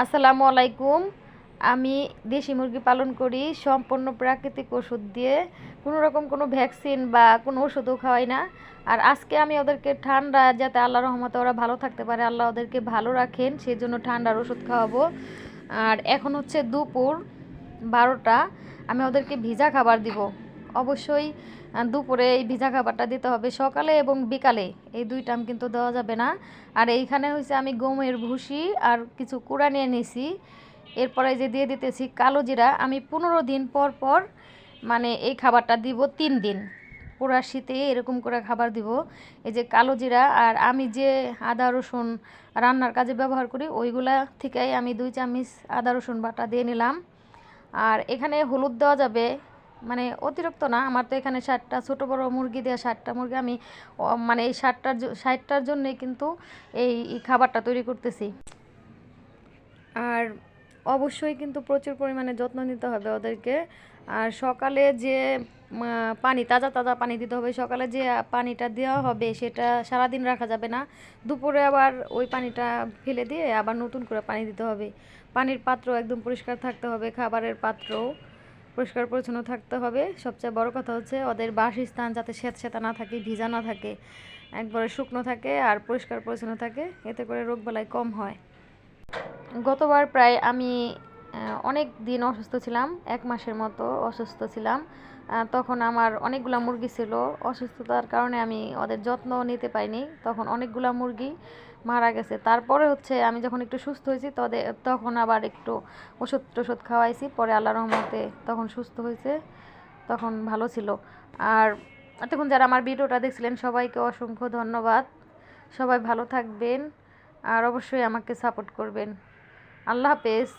আসসালামু আলাইকুম। আমি দেশি মুরগি পালন করি, সম্পূর্ণ প্রাকৃতিক ওষুধ দিয়ে। কোনো রকম কোনো ভ্যাকসিন বা কোনো ওষুধও খাওয়াই না। আর আজকে আমি ওদেরকে ঠান্ডা, যাতে আল্লাহ রহমতে ওরা ভালো থাকতে পারে, আল্লাহ ওদেরকে ভালো রাখেন সেই জন্য ঠান্ডার ওষুধ খাওয়াবো। আর এখন হচ্ছে দুপুর বারোটা, আমি ওদেরকে ভিজা খাবার দিব। অবশ্যই দুপুরে এই ভিজা খাবারটা দিতে হবে সকালে এবং বিকালে। এই দুই টাইম কিন্তু দেওয়া যাবে না। আর এইখানে হয়েছে আমি গমের ভুসি আর কিছু কুড়া নিয়ে নিছি। এরপরে যে দিয়ে দিতেছি কালো জিরা, আমি পনেরো দিন পর পর মানে এই খাবারটা দিব তিন দিন। পুরা শীতে এরকম করে খাবার দিব। এই যে কালো জিরা আর আমি যে আদা, রসুন রান্নার কাজে ব্যবহার করি, ওইগুলা থেকেই আমি দুই চামচ আদা, রসুন বাটা দিয়ে নিলাম। আর এখানে হলুদ দেওয়া যাবে। মানে অতিরিক্ত না, আমার তো এখানে ষাটটা ছোটো বড়ো মুরগি দেওয়া ষাটটা মুরগি আমি মানে এই ষাটটার ষাটটার জন্যই কিন্তু এই খাবারটা তৈরি করতেছি। আর অবশ্যই কিন্তু প্রচুর পরিমাণে যত্ন নিতে হবে ওদেরকে। আর সকালে যে পানি, তাজা তাজা পানি দিতে হবে, সকালে যে পানিটা দেওয়া হবে সেটা সারাদিন রাখা যাবে না। দুপুরে আবার ওই পানিটা ফেলে দিয়ে আবার নতুন করে পানি দিতে হবে। পানির পাত্র একদম পরিষ্কার থাকতে হবে, খাবারের পাত্র পরিষ্কার পরিচ্ছন্ন থাকতে হবে। সবচেয়ে বড় কথা হচ্ছে ওদের বাসস্থান যাতে স্যাঁতস্যাঁতা না থাকে, ভিজা না থাকে, একবারে শুকনো থাকে আর পরিষ্কার পরিচ্ছন্ন থাকে। এতে করে রোগবালাই কম হয়। গতবার প্রায় আমি অনেক দিন অসুস্থ ছিলাম, এক মাসের মতো অসুস্থ ছিলাম। তখন আমার অনেকগুলো মুরগি ছিল। অসুস্থতার কারণে আমি ওদের যত্ন নিতে পারিনি। তখন অনেকগুলো মুরগি মারা গেছে। তারপরে হচ্ছে আমি যখন একটু সুস্থ হয়েছি তদের তখন আবার একটু ওষুধ টষুধ খাওয়াইছি। পরে আল্লাহ রহমতে তখন সুস্থ হয়েছে, তখন ভালো ছিল। আর এতক্ষণ যারা আমার ভিডিওটা দেখছিলেন, সবাইকে অসংখ্য ধন্যবাদ। সবাই ভালো থাকবেন আর অবশ্যই আমাকে সাপোর্ট করবেন। আল্লাহ হাফেজ।